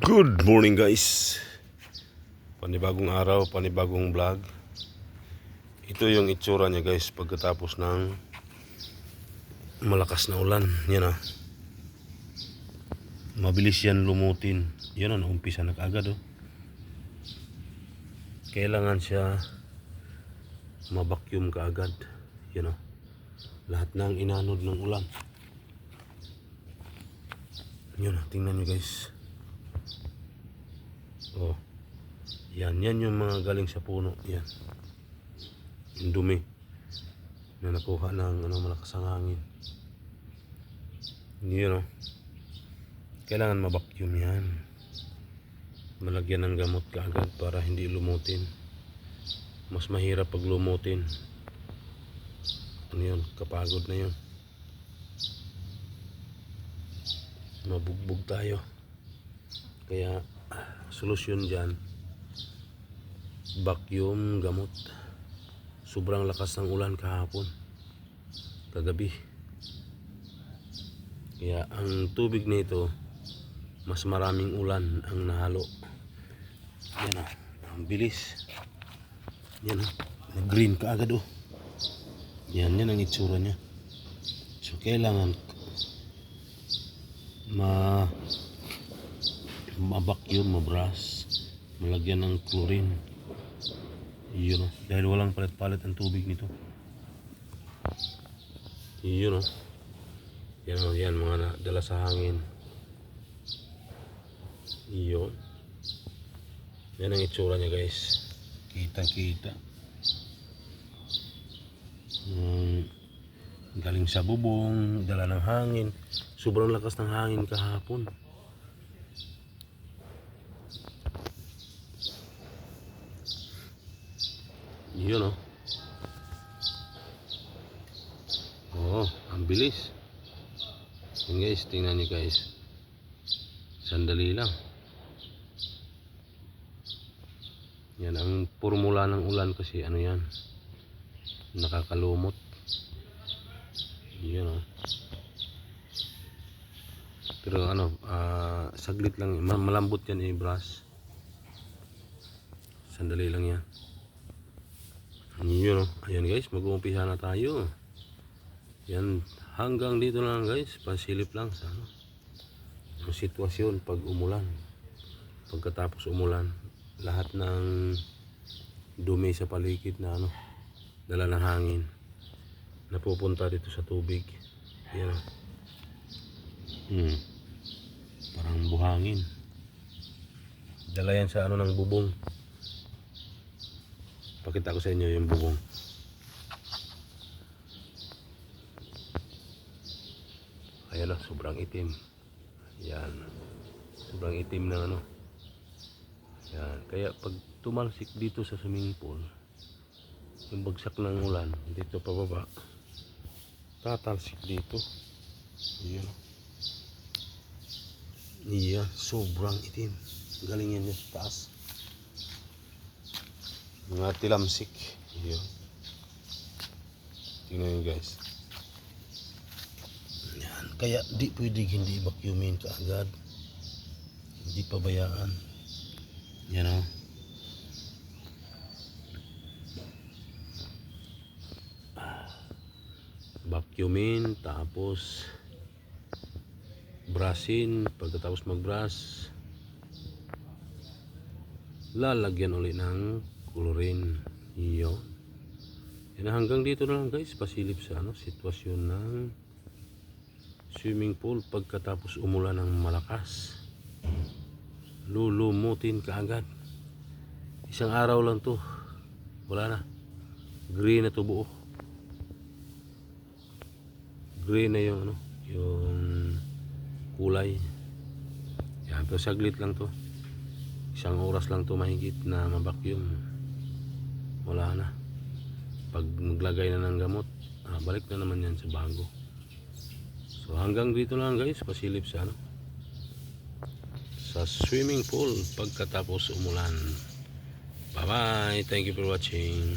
Good morning guys. Panibagong araw, panibagong vlog. Ito yung itsura niya guys pagkatapos ng malakas na ulan. Yan ah. Mabilis yan lumutin. Yan ah, naumpisa na kaagad oh. Kailangan siya mabakyum kaagad. Yan ah. Lahat ng inanod ng ulan. Yan ah, tingnan nyo guys Oh. Yan, yan yung mga galing sa puno. Yan. Yung dumi na nakuha ng ano, malakas ang hangin. Yun oh. Kailangan mabakyum yan. Malagyan ng gamot kaagad para hindi lumutin. Mas mahirap pag lumutin. Ano yun? Kapagod na yun. Mabugbog tayo. Kaya solusyon dyan. Vacuum gamot. Sobrang lakas ng ulan kahapon. Kagabi. Kaya ang tubig nito mas maraming ulan ang nahalo. Yan ah ang bilis. Yan ah nag green ka agad oh. Yan yan ang itsura niya. So kailangan ma mabakyum, mabras, malagyan ng chlorine. Yun o. Dahil walang palit-palit ang tubig nito. Yun o. Yan o, yan mga na- dala sa hangin. Yun. Yan ang itsura niya guys. Kita-kita. Hmm, galing sa bubong, dala ng hangin. Sobrang lakas ng hangin kahapon. Yun oh. Oo, ang bilis. Yan guys, tingnan niyo guys. Sandali lang. Yan ang formula ng ulan kasi ano yan. Nakakalumot. Yun oh. Pero ano, ah, saglit lang. Ma- Malambot yan eh, brush. Sandali lang yan. Yun o. Ayan guys, mag-uumpisa na tayo. Yan, hanggang dito lang guys. Pasilip lang sa ano. Ang sitwasyon pag umulan. Pagkatapos umulan, lahat ng dumi sa paligid na ano, dala ng hangin. Napupunta dito sa tubig. Yan o. Hmm. Parang buhangin. Dala yan sa ano ng bubong. Pakita ko sa inyo yung bubong. Ayan o, sobrang itim. Yan. Sobrang itim na ano. Yan. Kaya pag tumalsik dito sa swimming pool, yung bagsak ng ulan, dito pababa, tatalsik dito. Yan o. Iya, sobrang itim. Galing yan sa taas mga tilamsik. Yun. Tingnan nyo guys. Yan. Kaya di pwede hindi vacuumin kaagad. Hindi pabayaan. Yan o vacuumin tapos brasin pagkatapos magbrush lalagyan ulit ng chlorine yun yan hanggang dito na lang guys. Pasilip sa ano sitwasyon ng swimming pool pagkatapos umulan ng malakas. Lulumutin kaagad isang araw lang to. Wala na. Green na to buo. Green na yung ano yung kulay. Yan pero saglit lang to. Isang oras lang to mahigit na mabakyum wala na. Pag maglagay na ng gamot ah, balik na naman yan sa bago. So hanggang dito lang guys. Pasilip sa ano? Sa swimming pool pagkatapos umulan. Bye bye thank you for watching